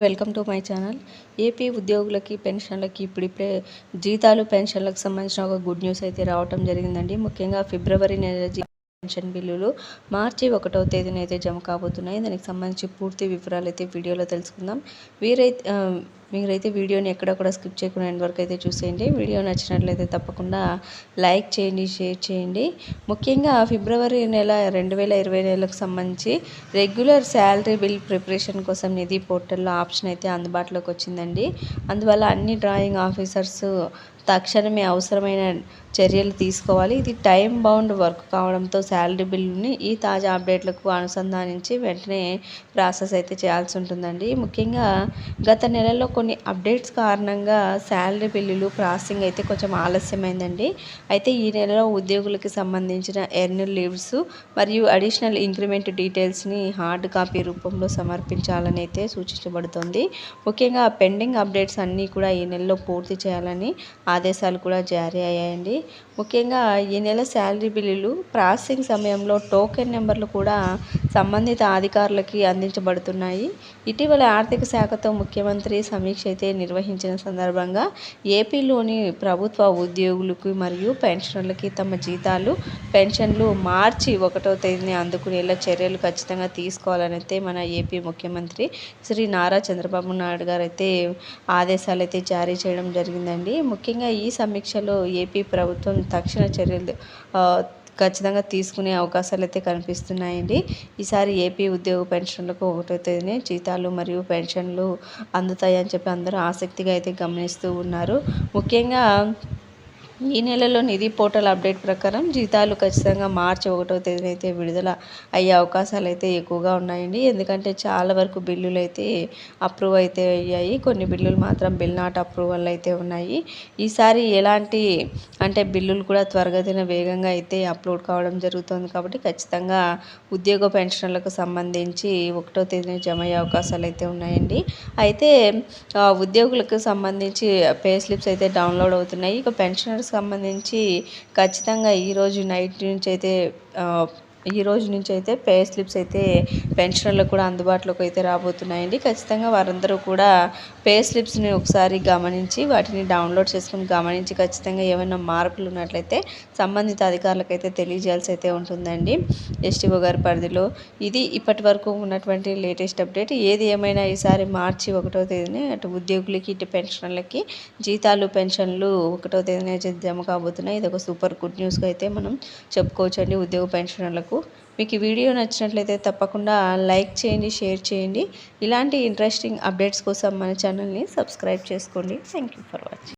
Welcome to my channel. AP ఉద్యోగులకి పెన్షన్లకి ఇప్పుడిప్పుడే జీతాలు పెన్షన్లకు సంబంధించిన ఒక గుడ్ న్యూస్ అయితే రావటం జరిగిందండి. ముఖ్యంగా ఫిబ్రవరి నెల పెన్షన్ బిల్లులు మార్చి ఒకటో తేదీన అయితే జమ కాబోతున్నాయి. దానికి సంబంధించి పూర్తి వివరాలు అయితే వీడియోలో తెలుసుకుందాం. వీరైతే మీరైతే వీడియోని ఎక్కడ కూడా స్కిప్ చేయకుండా ఎండ్ వరకు అయితే చూసేయండి. వీడియో నచ్చినట్లయితే తప్పకుండా లైక్ చేయండి షేర్ చేయండి. ముఖ్యంగా ఫిబ్రవరి నెల రెండు వేల ఇరవై నెలకు సంబంధించి రెగ్యులర్ శాలరీ బిల్ ప్రిపరేషన్ కోసం నిధి పోర్టల్లో ఆప్షన్ అయితే అందుబాటులోకి వచ్చిందండి. అందువల్ల అన్ని డ్రాయింగ్ ఆఫీసర్స్ తక్షణమే అవసరమైన చర్యలు తీసుకోవాలి. ఇది టైం బౌండ్ వర్క్ కావడంతో శాలరీ బిల్లుని ఈ తాజా అప్డేట్లకు అనుసంధానించి వెంటనే ప్రాసెస్ అయితే చేయాల్సి ఉంటుందండి. ముఖ్యంగా గత నెలలో కొన్ని అప్డేట్స్ కారణంగా శాలరీ బిల్లులు ప్రాసెసింగ్ అయితే కొంచెం ఆలస్యమైందండి. అయితే ఈ నెలలో ఉద్యోగులకు సంబంధించిన ఎర్నల్ లీవ్స్ మరియు అడిషనల్ ఇంక్రిమెంట్ డీటెయిల్స్ని హార్డ్ కాపీ రూపంలో సమర్పించాలని అయితే సూచించబడుతుంది. ముఖ్యంగా పెండింగ్ అప్డేట్స్ అన్నీ కూడా ఈ నెలలో పూర్తి చేయాలని ఆదేశాలు కూడా జారీ అయ్యాయండి. ముఖ్యంగా ఈ నెల శాలరీ బిల్లులు ప్రాసెసింగ్ సమయంలో టోకెన్ నెంబర్లు కూడా సంబంధిత అధికారులకి అందించబడుతున్నాయి. ఇటీవల ఆర్థిక శాఖతో ముఖ్యమంత్రి సమీక్ష అయితే నిర్వహించిన సందర్భంగా ఏపీలోని ప్రభుత్వ ఉద్యోగులకు మరియు పెన్షనర్లకి తమ జీతాలు పెన్షన్లు మార్చి ఒకటో తేదీని అందుకునేలా చర్యలు ఖచ్చితంగా తీసుకోవాలని అయితే మన ఏపీ ముఖ్యమంత్రి శ్రీ నారా చంద్రబాబు నాయుడు గారు అయితే ఆదేశాలు అయితే జారీ చేయడం జరిగిందండి. ముఖ్యంగా ఈ సమీక్షలో ఏపీ ప్రభుత్వం తక్షణ చర్యలు ఖచ్చితంగా తీసుకునే అవకాశాలు అయితే కనిపిస్తున్నాయండి. ఈసారి ఏపీ ఉద్యోగ పెన్షన్లకు ఒకటో తేదీనే జీతాలు మరియు పెన్షన్లు అందుతాయని చెప్పి అందరూ ఆసక్తిగా అయితే గమనిస్తూ ఉన్నారు. ముఖ్యంగా ఈ నెలలో నిధి పోర్టల్ అప్డేట్ ప్రకారం జీతాలు ఖచ్చితంగా మార్చి ఒకటో తేదీన అయితే విడుదల అయ్యే అవకాశాలు అయితే ఎక్కువగా ఉన్నాయండి. ఎందుకంటే చాలా వరకు బిల్లులు అయితే అప్రూవ్ అయితే అయ్యాయి. కొన్ని బిల్లులు మాత్రం బిల్ నాట్ అప్రూవల్ అయితే ఉన్నాయి. ఈసారి ఎలాంటి అంటే బిల్లులు కూడా త్వరగతిన వేగంగా అయితే అప్లోడ్ కావడం జరుగుతుంది కాబట్టి ఖచ్చితంగా ఉద్యోగ పెన్షన్లకు సంబంధించి ఒకటో తేదీన జమ అయ్యే అవకాశాలు అయితే ఉన్నాయండి. అయితే ఉద్యోగులకు సంబంధించి పే స్లిప్స్ అయితే డౌన్లోడ్ అవుతున్నాయి. ఇక పెన్షనర్స్ సంబంధించి ఖచ్చితంగా ఈరోజు నైట్ నుంచి అయితే ఈ రోజు నుంచి అయితే పే స్లిప్స్ అయితే పెన్షనర్లకు కూడా అందుబాటులోకి అయితే రాబోతున్నాయండి. ఖచ్చితంగా వారందరూ కూడా పే స్లిప్స్ని ఒకసారి గమనించి వాటిని డౌన్లోడ్ చేసుకుని గమనించి ఖచ్చితంగా ఏమైనా మార్పులు ఉన్నట్లయితే సంబంధిత అధికారులకు అయితే తెలియజేయాల్సి అయితే ఉంటుందండి. ఎస్టీఓ గారి పరిధిలో ఇది ఇప్పటి వరకు ఉన్నటువంటి లేటెస్ట్ అప్డేట్. ఏది ఏమైనా ఈసారి మార్చి ఒకటో తేదీని అటు ఉద్యోగులకి ఇటు పెన్షనర్లకి జీతాలు పెన్షన్లు ఒకటో తేదీన అయితే జమ కాబోతున్నాయి. ఇది ఒక సూపర్ గుడ్ న్యూస్గా అయితే మనం చెప్పుకోవచ్చు అండి ఉద్యోగ పెన్షనర్లకు మీకు. ఈ వీడియో నచ్చినట్లయితే తప్పకుండా లైక్ చేయండి షేర్ చేయండి. ఇలాంటి ఇంట్రెస్టింగ్ అప్డేట్స్ కోసం మన ఛానల్ని సబ్స్క్రైబ్ చేసుకోండి. Thank you for watching